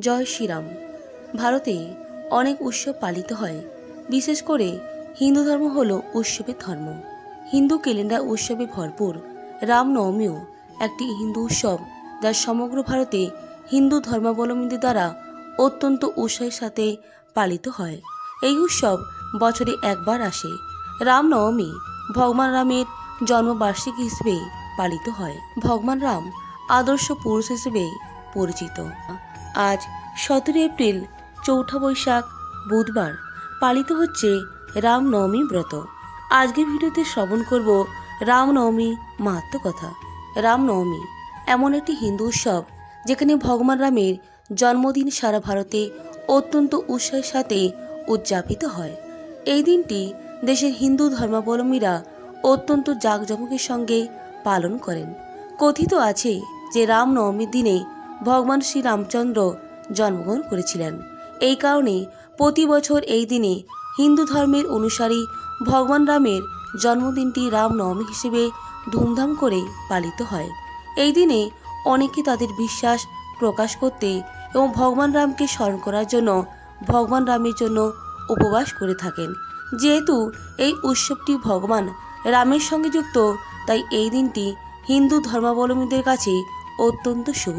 জয় শ্রীরাম। ভারতে অনেক উৎসব পালিত হয়। বিশেষ করে হিন্দু ধর্ম হল উৎসবের ধর্ম। হিন্দু ক্যালেন্ডার উৎসবে ভরপুর রামনবমীও একটি হিন্দু উৎসব যা সমগ্র ভারতে হিন্দু ধর্মাবলম্বীদের দ্বারা অত্যন্ত উৎসাহের সাথে পালিত হয়। এই উৎসব বছরে একবার আসে। রামনবমী ভগবান রামের জন্মবার্ষিকী হিসেবে পালিত হয়। ভগবান রাম আদর্শ পুরুষ হিসেবে পরিচিত। আজ সতেরো এপ্রিল, চৌঠা বৈশাখ, বুধবার। পালিত হচ্ছে রামনবমী ব্রত। আজকের ভিডিওতে শ্রবণ করব রামনবমী মাহাত্ম কথা। রামনবমী এমন একটি হিন্দু উৎসব যেখানে ভগবান রামের জন্মদিন সারা ভারতে অত্যন্ত উৎসাহের সাথে উদযাপিত হয়। এই দিনটি দেশের হিন্দু ধর্মাবলম্বীরা অত্যন্ত জাঁকজমকের সঙ্গে পালন করেন। কথিত আছে যে রামনবমীর দিনে ভগবান শ্রী রামচন্দ্র জন্মগ্রহণ করেছিলেন। এই কারণে প্রতি বছর এই দিনে হিন্দু ধর্মের অনুসারী ভগবান রামের জন্মদিনটি রামনবমী হিসেবে ধুমধাম করে পালিত হয়। এই দিনে অনেকে তাদের বিশ্বাস প্রকাশ করতে এবং ভগবান রামকে স্মরণ করার জন্য ভগবান রামের জন্য উপবাস করে থাকেন। যেহেতু এই উৎসবটি ভগবান রামের সঙ্গে যুক্ত, তাই এই দিনটি হিন্দু ধর্মাবলম্বীদের কাছে অত্যন্ত শুভ।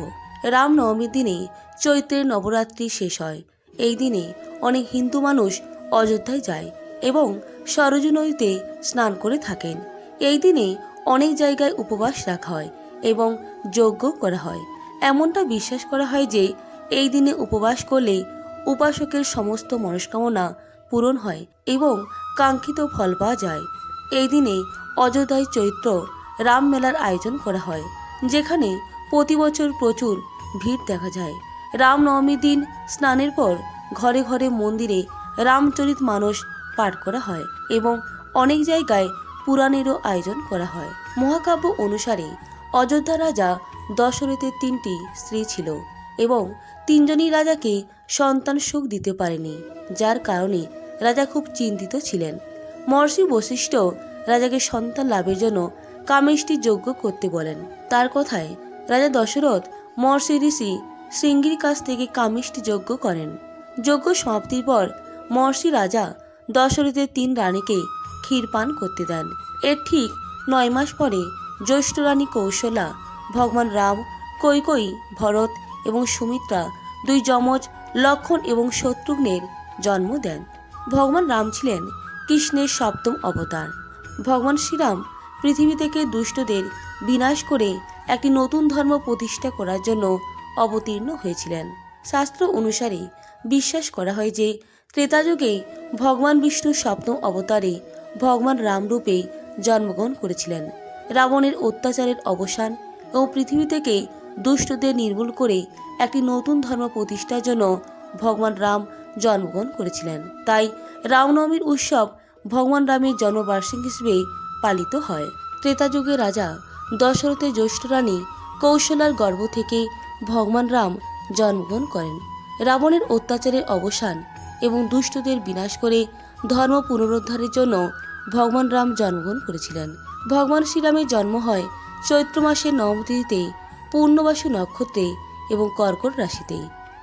রামনবমীর দিনে চৈত্রের নবরাত্রি শেষ হয়। এই দিনে অনেক হিন্দু মানুষ অযোধ্যায় যায় এবং সরজু নদীতে স্নান করে থাকেন। এই দিনে অনেক জায়গায় উপবাস রাখা হয় এবং যজ্ঞ করা হয়। এমনটা বিশ্বাস করা হয় যে এই দিনে উপবাস করলে উপাসকের সমস্ত মনস্কামনা পূরণ হয় এবং কাঙ্ক্ষিত ফল পাওয়া যায়। এই দিনে অযোধ্যায় চৈত্র রাম মেলার আয়োজন করা হয়, যেখানে প্রতি বছর প্রচুর ভিড় দেখা যায়। রামনবমীর দিন স্নানের পর ঘরে ঘরে মন্দিরে রামচরিত মানস পাঠ করা হয় এবং অনেক জায়গায় পুরাণেরও আয়োজন করা হয়। মহাকাব্য অনুসারে অযোধ্যা রাজা দশরথের তিনটি স্ত্রী ছিল এবং তিনজনই রাজাকে সন্তান সুখ দিতে পারেনি, যার কারণে রাজা খুব চিন্তিত ছিলেন। মহর্ষি বশিষ্ঠ রাজাকে সন্তান লাভের জন্য কামেষ্টি যজ্ঞ করতে বলেন। তার কথায় রাজা দশরথ মহর্ষি ঋষি শৃঙ্গির কাছ থেকে কামিষ্টি যজ্ঞ করেন। যজ্ঞ সমাপ্তির পর মহর্ষি রাজা দশরথের তিন রানীকে ক্ষীর পান করতে দেন। এর ঠিক নয় মাস পরে জ্যৈষ্ঠ রানী কৌশলা, ভগবান রাম কৈকই ভরত এবং সুমিত্রা দুই যমজ, লক্ষণ এবং শত্রুঘ্নের জন্ম দেন। ভগবান রাম ছিলেন কৃষ্ণের সপ্তম অবতার। ভগবান শ্রীরাম পৃথিবী থেকে দুষ্টদের বিনাশ করে একটি নতুন ধর্ম প্রতিষ্ঠা করার জন্য অবতীর্ণ হয়েছিলেন। শাস্ত্র অনুসারে বিশ্বাস করা হয় যে ত্রেতাযুগে ভগবান বিষ্ণুর সপ্তম অবতারে ভগবান রামরূপে জন্মগ্রহণ করেছিলেন। রাবণের অত্যাচারের অবসান এবং পৃথিবী থেকে দুষ্টদের নির্মূল করে একটি নতুন ধর্ম প্রতিষ্ঠার জন্য ভগবান রাম জন্মগ্রহণ করেছিলেন। তাই রামনবমীর উৎসব ভগবান রামের জন্মবার্ষিকী হিসেবে পালিত হয়। ত্রেতাযুগের রাজা দশরথের জ্যৈষ্ঠ রানী কৌশলার গর্ভ থেকে ভগবান রাম জন্মগ্রহণ করেন। রাবণের অত্যাচারের অবসান এবং দুষ্টদের বিনাশ করে ধর্ম পুনরুদ্ধারের জন্য ভগবান রাম জন্মগ্রহণ করেছিলেন। ভগবান শ্রীরামের জন্ম হয় চৈত্র মাসের নবম তিথিতে, পূর্ণবাসী নক্ষত্রে এবং কর্কট রাশিতে।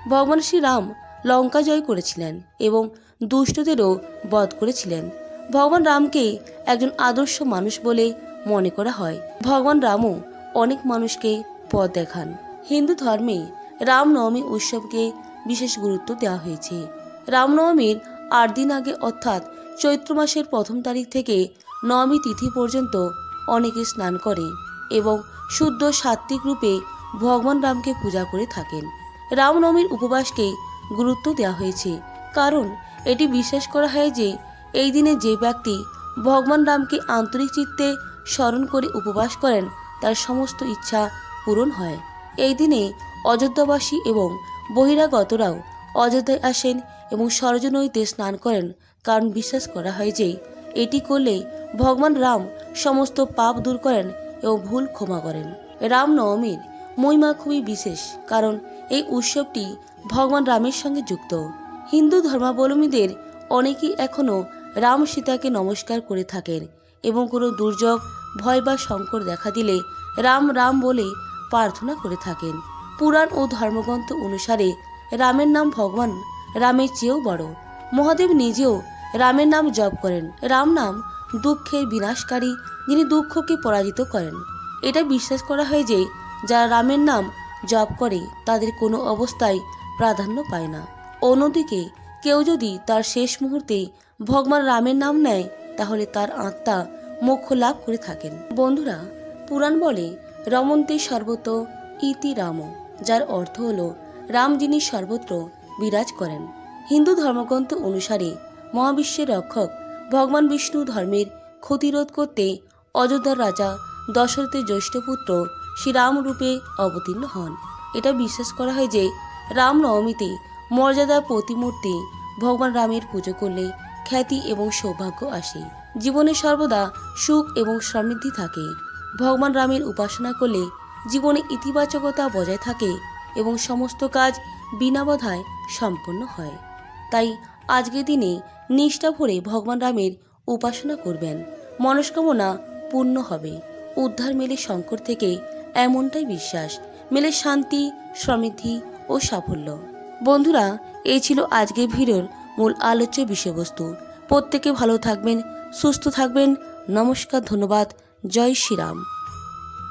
ভগবান শ্রীরাম লঙ্কা জয় করেছিলেন এবং দুষ্টদেরও বধ করেছিলেন। ভগবান রামকে একজন আদর্শ মানুষ বলে মনে করা হয়। ভগবান রামও অনেক মানুষকে পথ দেখান। হিন্দু ধর্মে রামনবমী উৎসবকে বিশেষ গুরুত্ব দেওয়া হয়েছে। রামনবমীর আট দিন আগে অর্থাৎ চৈত্র মাসের প্রথম তারিখ থেকে নবমী তিথি পর্যন্ত অনেকে স্নান করে এবং শুদ্ধ সাত্ত্বিক রূপে ভগবান রামকে পূজা করে থাকেন। রামনবমীর উপবাসকে গুরুত্ব দেওয়া হয়েছে। কারণ এটি বিশ্বাস করা হয় যে এই দিনে যে ব্যক্তি ভগবান রামকে আন্তরিক চিত্তে স্মরণ করে উপবাস করেন, তার সমস্ত ইচ্ছা পূরণ হয়। এই দিনে অযোধ্যাবাসী এবং বহিরাগতরাও অযোধ্যায় আসেন এবং সরজ নদীতে স্নান করেন, কারণ বিশ্বাস করা হয় যে এটি করলে ভগবান রাম সমস্ত পাপ দূর করেন এবং ভুল ক্ষমা করেন। রামনবমীর মহিমা খুবই বিশেষ, কারণ এই উৎসবটি ভগবান রামের সঙ্গে যুক্ত। হিন্দু ধর্মাবলম্বীদের অনেকেই এখনও রাম সীতাকে নমস্কার করে থাকেন এবং কোনো দুর্যোগ ভয় বা সংকট দেখা দিলে রাম রাম বলে প্রার্থনা করে থাকেন। পুরাণ ও ধর্মগ্রন্থ অনুসারে রামের নাম ভগবান, রামের চেয়েও বড়। মহাদেব নিজেও রামের নাম জপ করেন। রাম নাম দুঃখের বিনাশকারী যিনি দুঃখকে পরাজিত করেন। এটা বিশ্বাস করা হয় যে যারা রামের নাম জপ করে তাদের কোনো অবস্থায় প্রাধান্য পায় না। অন্যদিকে কেউ যদি তার শেষ মুহূর্তে ভগবান রামের নাম নেয়, তাহলে তার আত্মা মোক্ষ লাভ করে থাকেন। বন্ধুরা, পুরাণ বলে, রমন্তে সর্বত ইতি রাম, যার অর্থ হল, রাম যিনি সর্বত্র বিরাজ করেন। হিন্দু ধর্মগ্রন্থ অনুসারে মহাবিশ্বের রক্ষক ভগবান বিষ্ণু ধর্মের ক্ষতিরোধ করতে অযোধ্যার রাজা দশরথের জ্যৈষ্ঠ পুত্র শ্রীরাম রূপে অবতীর্ণ হন। এটা বিশ্বাস করা হয় যে রাম নবমীতে মর্যাদা প্রতিমূর্তি ভগবান রামের পুজো করলে খ্যাতি এবং সৌভাগ্য আসে। জীবনে সর্বদা সুখ এবং সমৃদ্ধি থাকে। ভগবান রামের উপাসনা করলে জীবনে ইতিবাচকতা বজায় থাকে এবং সমস্ত কাজ বিনা বাধায় সম্পন্ন হয়। তাই আজকের দিনে নিষ্ঠা ভরে ভগবান রামের উপাসনা করবেন। মনস্কামনা পূর্ণ হবে। উদ্ধার মেলে শঙ্কর থেকে এমনটাই বিশ্বাস, মেলে শান্তি, সমৃদ্ধি ও সাফল্য। বন্ধুরা, এই ছিল আজকের ভিডিওর মূল আলোচ্য বিষয়বস্তু। প্রত্যেকে ভালো থাকবেন সুস্থ থাকবেন। নমস্কার ধন্যবাদ। জয় শ্রীরাম।